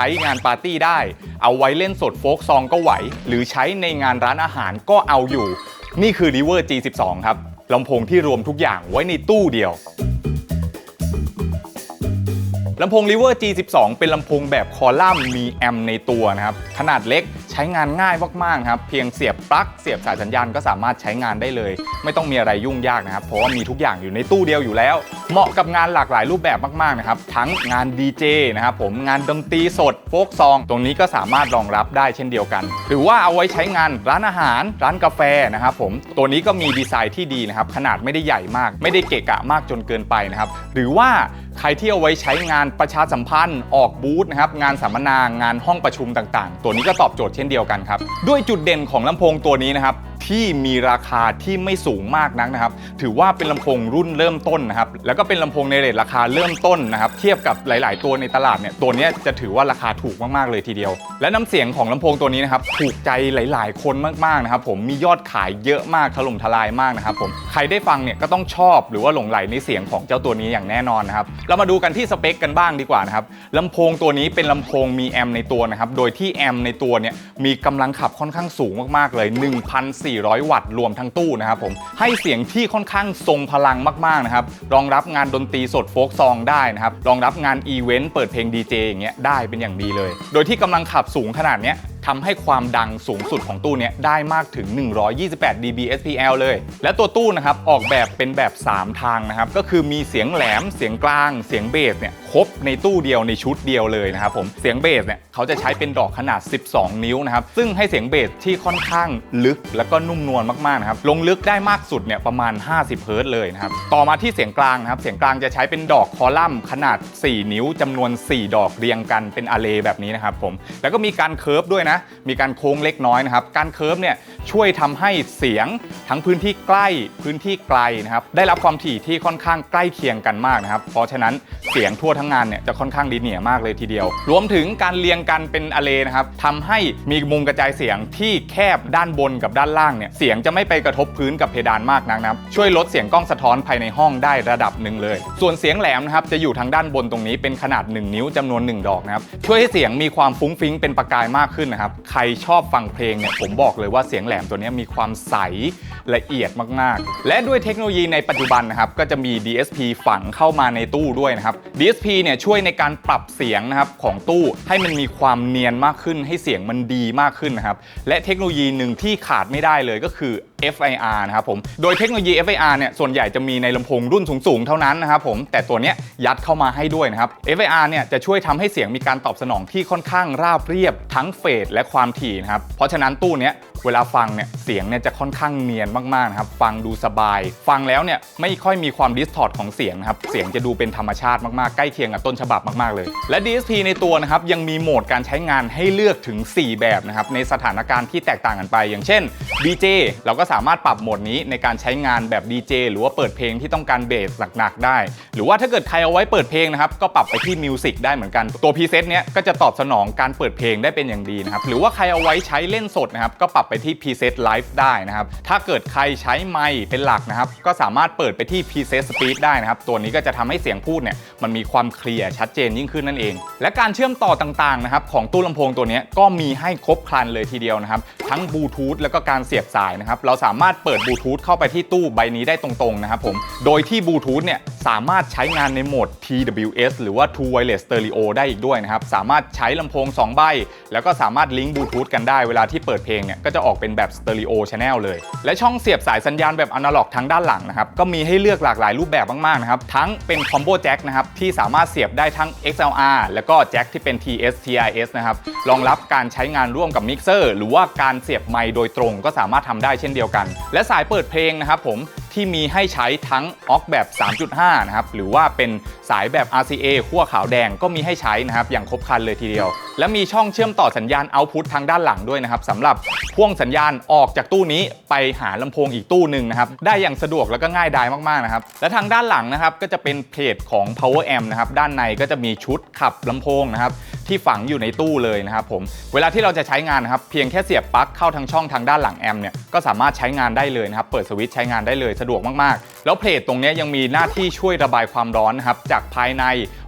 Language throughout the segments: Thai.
ช้งานปาร์ตี้ได้ เอาไว้เล่นสดโฟกซองก็ไหว หรือใช้ในงานร้านอาหารก็เอาอยู่ นี่คือ River G12 ครับลำโพงที่รวมทุกอย่างไว้ในตู้เดียวลำโพง River G12 เป็นลำโพงแบบคอลัมน์มีแอมในตัวนะครับ ขนาดเล็กใช้งานง่ายมากๆครับเพียงเสียบปลั๊กเสียบสายสัญญาณก็สามารถใช้งานได้เลย ไม่ต้องมีอะไรยุ่งยากนะครับเพราะว่ามีทุกอย่างอยู่ในตู้เดียวอยู่แล้ว เหมาะกับงานหลากหลายรูปแบบมากๆนะครับทั้งงานดีเจนะครับผมงานดนตรีสดโฟกซอง ตรงนี้ก็สามารถรองรับได้เช่นเดียวกัน หรือว่าเอาไว้ใช้งานร้านอาหาร ร้านกาแฟนะครับผมตัวนี้ก็มีดีไซน์ที่ดีนะครับขนาดไม่ได้ใหญ่มาก ไม่ได้เกะกะมากจนเกินไปนะครับหรือว่าใครที่เอาไว้ใช้งานประชาสัมพันธ์ออกบูธนะครับงานสัมมนางานห้องประชุมต่างๆ ตัวนี้ก็ตอบโจทย์เช่นเดียวกันครับ ด้วยจุดเด่นของลำโพงตัวนี้นะครับ ที่มีราคาที่ไม่สูงมากนักนะครับ ถือว่าเป็นลำโพงรุ่นเริ่มต้นนะครับ แล้วก็เป็นลำโพงในเรทราคาเริ่มต้นนะครับ เทียบกับหลาย ๆ ตัวในตลาดเนี่ย ตัวนี้จะถือว่าราคาถูกมาก ๆ เลยทีเดียว และน้ำเสียงของลำโพงตัวนี้นะครับ ถูกใจหลาย ๆ คนมาก ๆ นะครับ ผม มียอดขายเยอะมาก ถล่มทลายมากนะครับผม ใครได้ฟังเนี่ยก็ต้องชอบหรือว่าหลงไหลในเสียงของเจ้าตัวนี้อย่างแน่นอนนะครับ เรามาดูกันที่สเปคกันบ้างดีกว่านะครับลำโพงตัวนี้เป็นลำโพงมีแอมในตัวนะครับ โดยที่แอมในตัวเนี่ยมีกำลังขับค่อนข้างสูงมาก ๆ เลย400 วัตต์รวมทั้งตู้นะครับผมให้เสียงที่ค่อนข้างทรงพลังมากๆนะครับรองรับงานดนตรีสดโฟกซองได้นะครับรองรับงานอีเวนต์เปิดเพลงดีเจอย่างเงี้ยได้เป็นอย่างดีเลย โดยที่กำลังขับสูงขนาดเนี้ย ทำให้ความดังสูงสุดของตู้นี้ได้มากถึง 128 dB SPL เลย และตัวตู้นะครับออกแบบเป็นแบบ 3 ทางนะครับ ก็คือมีเสียงแหลม เสียงกลาง เสียงเบสเนี่ยครบในตู้เดียวในชุดเดียวเลยนะครับผม เสียงเบสเนี่ยเขาจะใช้เป็นดอกขนาด 12 นิ้วนะครับ ซึ่งให้เสียงเบสที่ค่อนข้างลึกแล้วก็นุ่มนวลมากๆนะครับ ลงลึกได้มากสุดเนี่ยประมาณ 50 เฮิรต์เลยนะครับ ต่อมาที่เสียงกลางนะครับ เสียงกลางจะใช้เป็นดอกคอลัมน์ขนาด 4 นิ้วจำนวน 4 ดอกเรียงกันเป็นอะเลแบบนี้นะครับผม แล้วก็มีการเคิร์ฟด้วยนะมีการโค้งเล็กน้อยนะครับ การเคิร์ฟเนี่ยช่วยทำให้เสียงทั้งพื้นที่ใกล้พื้นที่ไกลนะครับ ได้รับความถี่ที่ค่อนข้างใกล้เคียงกันมากนะครับ เพราะฉะนั้นเสียงทั่วทั้งงานเนี่ยจะค่อนข้างดีเนียมากเลยทีเดียว รวมถึงการเรียงกันเป็นอะเลนะครับทำให้มีมุมกระจายเสียงที่แคบด้านบนกับด้านล่างเนี่ยเสียงจะไม่ไปกระทบพื้นกับเพดานมากนักนะครับ ช่วยลดเสียงกล้องสะท้อนภายในห้องได้ระดับหนึ่งเลย ส่วนเสียงแหลมนะครับจะอยู่ทางด้านบนตรงนี้เป็นขนาด 1 นิ้วจำนวน 1 ดอกนะครับช่วยให้เสียงมีความฟุ้งฟิ้งเป็นประกายมากขึ้นนะครับใครชอบฟังเพลงเนี่ยผมบอกเลยว่าเสียงแหลมตัวนี้มีความใสละเอียดมากๆ และด้วยเทคโนโลยีในปัจจุบันนะครับก็จะมี DSP ฝังเข้ามาในตู้ด้วยนะครับ DSP เนี่ยช่วยในการปรับเสียงนะครับของตู้ให้มันมีความเนียนมากขึ้น ให้เสียงมันดีมากขึ้นนะครับและเทคโนโลยีหนึ่งที่ขาดไม่ได้เลยก็คือ FIR นะครับผม โดยเทคโนโลยี FIR เนี่ย ส่วนใหญ่จะมีในลำโพงรุ่นสูง ๆ เท่านั้นนะครับผม แต่ตัวเนี้ยยัดเข้ามาให้ด้วยนะครับ FIR เนี่ย จะช่วยทำให้เสียงมีการตอบสนองที่ค่อนข้างราบเรียบทั้งเฟสและความถี่นะครับ เพราะฉะนั้นตู้เนี้ย เวลาฟังเนี่ยเสียงเนี่ยจะค่อนข้างเนียนมากๆนะครับฟังดูสบาย ฟังแล้วเนี่ยไม่ค่อยมีความดิสทอร์ของเสียงนะครับเสียงจะดูเป็นธรรมชาติมากๆใกล้เคียงกับต้นฉบับมากๆเลย และ DSP ในตัวนะครับยังมีโหมดการใช้งานให้เลือกถึง 4 แบบนะครับในสถานการณ์ที่แตกต่างกันไป อย่างเช่น DJ เราก็สามารถปรับโหมดนี้ในการใช้งานแบบ DJ หรือว่าเปิดเพลงที่ต้องการเบสหนักๆได้ หรือว่าถ้าเกิดใครเอาไว้เปิดเพลงนะครับก็ปรับไปที่มิวสิกได้เหมือนกันตัว preset เนี้ยก็จะตอบสนองการเปิดเพลงได้เป็นอย่างดีนะครับหรือว่าใครเอาไว้ใช้เล่นสดนะครับก็ปรับไปที่ preset live ได้นะครับ ถ้าเกิดใครใช้ไมค์เป็นหลักนะครับ ก็สามารถเปิดไปที่ preset speed ได้นะครับ ตัวนี้ก็จะทำให้เสียงพูดเนี่ยมันมีความเคลียร์ชัดเจนยิ่งขึ้นนั่นเอง และการเชื่อมต่อต่างๆนะครับของตู้ลำโพงตัวนี้ก็มีให้ครบครันเลยทีเดียวนะครับ ทั้งบลูทูธแล้วก็การเสียบสายนะครับ เราสามารถเปิดบลูทูธเข้าไปที่ตู้ใบนี้ได้ตรงๆนะครับผม โดยที่บลูทูธเนี่ยสามารถใช้งานในโหมด TWS หรือว่า True Wireless Stereo ได้อีกด้วยนะครับ สามารถใช้ลำโพง 2 ใบ แล้วก็สามารถลิงก์บลูทูธกันได้ เวลาที่เปิดเพลงเนี่ยก็จะออกเป็นแบบสเตอริโอชานัลเลย และช่องเสียบสายสัญญาณแบบอนาล็อกทั้งด้านหลังนะครับ ก็มีให้เลือกหลากหลายรูปแบบมากๆนะครับ ทั้งเป็นคอมโบแจ็คนะครับ ที่สามารถเสียบได้ทั้ง XLR แล้วก็แจ็คที่เป็น TS TIS นะครับ รองรับการใช้งานร่วมกับมิกเซอร์หรือว่าการเสียบไมค์โดยตรงก็สามารถทำได้เช่นเดียวกัน และสายเปิดเพลงนะครับผม ที่มีให้ใช้ทั้งออกแบบ 3.5 นะครับ หรือว่าเป็นสายแบบ RCA ขั้วขาวแดงก็มีให้ใช้นะครับ อย่างครบครันเลยทีเดียว และมีช่องเชื่อมต่อสัญญาณเอาพุตทางด้านหลังด้วยนะครับสำหรับพ่วงสัญญาณออกจากตู้นี้ไปหาลำโพงอีกตู้หนึ่งนะครับ ได้อย่างสะดวกแล้วก็ง่ายดายมาก ๆ นะครับ และทางด้านหลังนะครับก็จะเป็นเพจของ Power Amp นะครับ ด้านในก็จะมีชุดขับลำโพงนะครับ ที่ฝังอยู่ในตู้เลยนะครับผมเวลาที่เราจะใช้งานนะครับเพียงแค่เสียบปลั๊กเข้าทางช่องทางด้านหลังแอมป์เนี่ยก็สามารถใช้งานได้เลยนะครับเปิดสวิตช์ใช้งานได้เลยสะดวกมากๆ แล้วเพลทตรงนี้ยังมีหน้าที่ช่วยระบายความร้อนนะครับจากภายใน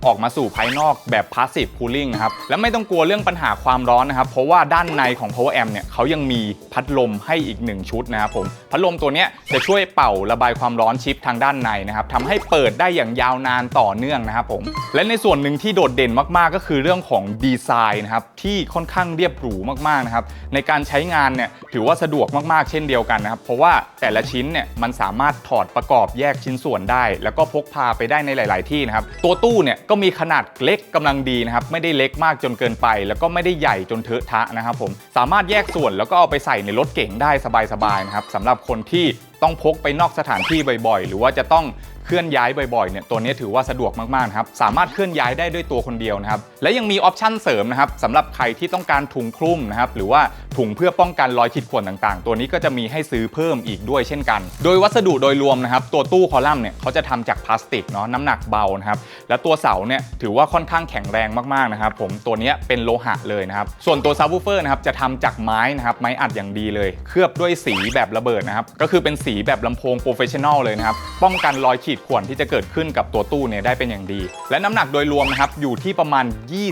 ออกมาสู่ภายนอกแบบ passive cooling นะครับและไม่ต้องกลัวเรื่องปัญหาความร้อนนะครับเพราะว่าด้านในของ power amp เนี่ยเขายังมีพัดลมให้อีก 1 ชุดนะครับผมพัดลมตัวนี้จะช่วยเป่าระบายความร้อนชิปทางด้านในนะครับทำให้เปิดได้อย่างยาวนานต่อเนื่องนะครับผมและในส่วนหนึ่งที่โดดเด่นมากๆก็คือเรื่องของดีไซน์นะครับที่ค่อนข้างเรียบหรูมากๆนะครับในการใช้งานเนี่ยถือว่าสะดวกมากๆ เช่นเดียวกันนะครับเพราะว่าแต่ละชิ้นเนี่ยมันสามารถถอดประกอบแยกชิ้นส่วนได้ แล้วก็พกพาไปได้ในหลาย ๆ ที่นะครับตัวตู้เนี่ยก็มีขนาดเล็กกำลังดีนะครับไม่ได้เล็กมากจนเกินไป แล้วก็ไม่ได้ใหญ่จนเทอะทะนะครับผมสามารถแยกส่วนแล้วก็เอาไปใส่ในรถเก๋งได้สบายๆนะครับสำหรับคนที่ต้องพกไปนอกสถานที่บ่อยๆ หรือว่าจะต้องเคลื่อนย้ายบ่อยๆเนี่ยตัวนี้ถือว่าสะดวกมากๆนะครับสามารถเคลื่อนย้ายได้ด้วยตัวคนเดียวนะครับและยังมีออปชั่นเสริมนะครับสำหรับใครที่ต้องการถุงคลุมนะครับหรือว่าถุงเพื่อป้องกันรอยขีดข่วนต่างๆ ตัวนี้ก็จะมีให้ซื้อเพิ่มอีกด้วยเช่นกัน โดยวัสดุโดยรวมนะครับตัวตู้คอลัมน์เนี่ยเขาจะทำจากพลาสติกเนาะน้ำหนักเบานะครับและตัวเสาเนี่ยถือว่าค่อนข้างแข็งแรงมากๆนะครับผมตัวนี้เป็นโลหะเลยนะครับส่วนตัวซับวูเฟอร์นะครับจะทำจากไม้นะครับไม้อัดอย่างดีเลย เคลือบด้วยสีแบบระเบิดนะครับก็คือเป็นสีแบบลำโพงโปรเฟชชั่นอลเลยนะครับป้องกันรอยขีดข่วนที่จะเกิดขึ้นกับตัวตู้เนี่ยได้เป็นอย่างดี และน้ำหนักโดยรวมนะครับอยู่ที่ประมาณ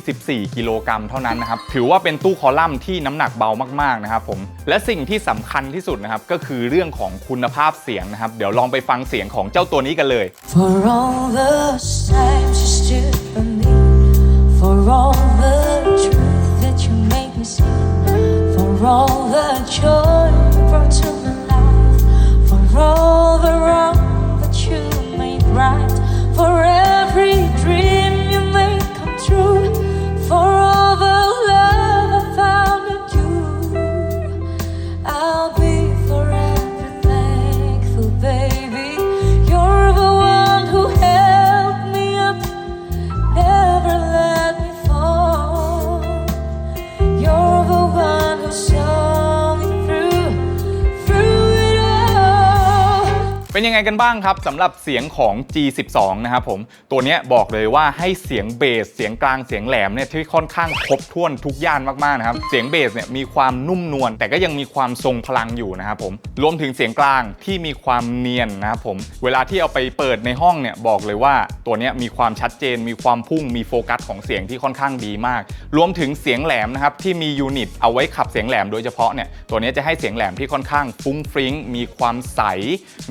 24 กิโลกรัมเท่านั้นนะครับถือว่าเป็นตู้คอลัมน์ที่น้ำหนักเบามากๆนะครับผมและสิ่งที่สำคัญที่สุดนะครับก็คือเรื่องของคุณภาพเสียงนะครับเดี๋ยวลองไปฟังเสียงของเจ้าตัวนี้กันเลย For all the times you stood เป็นยังไงกันบ้างครับสำหรับเสียงของ G12 นะครับผมตัวนี้บอกเลยว่าให้เสียงเบสเสียงกลางเสียงแหลมเนี่ยที่ค่อนข้างครบถ้วนทุกย่านมากๆนะครับเสียงเบสเนี่ยมีความนุ่มนวลแต่ก็ยังมีความทรงพลังอยู่นะครับผมรวมถึงเสียงกลางที่มีความเนียนนะครับผมเวลาที่เอาไปเปิดในห้องเนี่ยบอกเลยว่าตัวนี้มีความชัดเจน มีความพุ่งมีโฟกัสของเสียงที่ค่อนข้างดีมาก รวมถึงเสียงแหลมนะครับที่มียูนิตเอาไว้ขับเสียงแหลมโดยเฉพาะเนี่ยตัวนี้จะให้เสียงแหลมที่ค่อนข้างฟุ้งฟริ้งมีความใส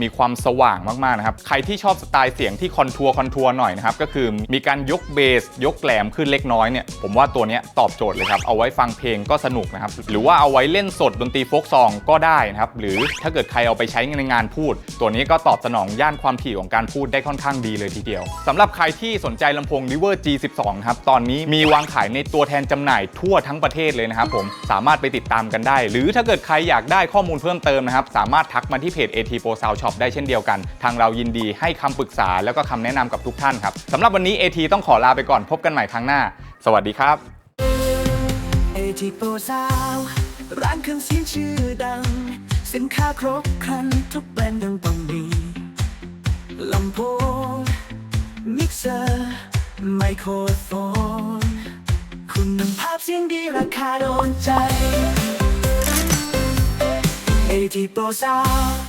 มีความสว่างมากๆนะครับ ใครที่ชอบสไตล์เสียงที่คอนทัวร์คอนทัวร์หน่อยนะครับ ก็คือมีการยกเบส ยกแหลมขึ้นเล็กน้อยเนี่ย ผมว่าตัวนี้ตอบโจทย์เลยครับ เอาไว้ฟังเพลงก็สนุกนะครับ หรือว่าเอาไว้เล่นสดดนตรีโฟกซองก็ได้นะครับ หรือถ้าเกิดใครเอาไปใช้ในงานพูด ตัวนี้ก็ตอบสนองย่านความถี่ของการพูดได้ค่อนข้างดีเลยทีเดียวสำหรับใครที่สนใจลำโพง River G12 ครับ ตอนนี้มีวางขายในตัวแทนจำหน่ายทั่วทั้งประเทศเลยนะครับผมสามารถไปติดตามกันได้ หรือถ้าเกิดใครอยากได้ข้อมูลเพิ่มเติมนะครับสามารถทักมาที่เพจ AT Pro Sound Shop ได้เช่นเดียวกัน ทางเรายินดีให้คำปรึกษาแล้วก็คำแนะนำกับทุกท่านครับสำหรับวันนี้ AT ต้องขอลาไปก่อนพบกันใหม่ครั้งหน้า สวัสดีครับเอทีโปรซาวร้านเครื่องเสียงชื่อดัง สินค้าครบครันทุกแบรนด์ดังต้องมีลำโพงมิกเซอร์ไมโครโฟน คุณภาพเสียงดีราคาโดนใจเอทีโปรซาว